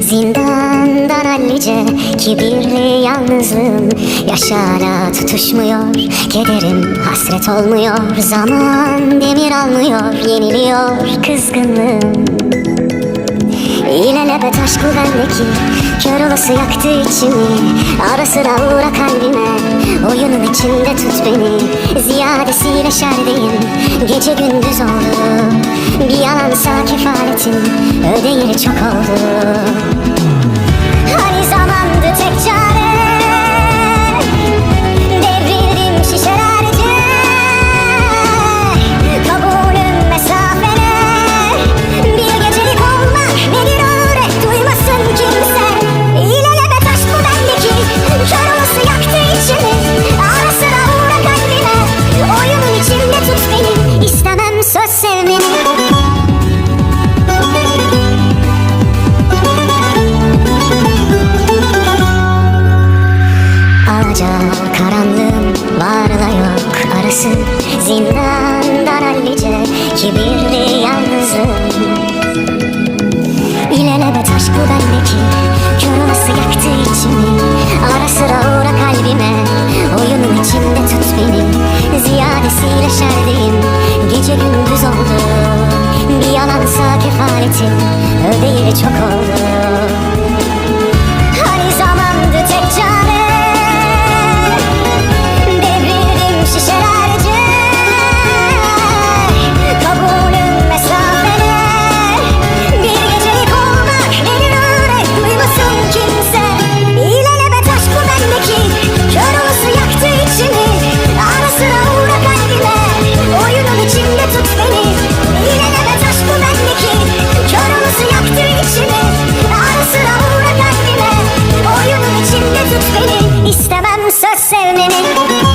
Zindandan hallice Kibirli yalnızlığım Yaşara tutuşmuyor. Kederim hasret olmuyor Zaman demir almıyor Yeniliyor kızgınlığım. İlelebet aşkı bendeki Kör olası yaktı içimi. Ara sıra uğra kalbime Oyunun içinde tut beni Ziyadesiyle şerdeyim. Gece gündüz oldu Bir yalansa kefaletin Ödeyiri çok oldu Ağaca karanlığım varla yok. Arası Zindandan hallice kibirli yalnızlığım İlelebet aşk bu bendeki Kör olası yaktı içimi. Ara sıra uğra kalbime Oyunun içinde tut beni. Ziyadesiyle şerdeyim Gece gündüz oldu. Bir yalansa kefaletin Ödeyiri çok oldu senin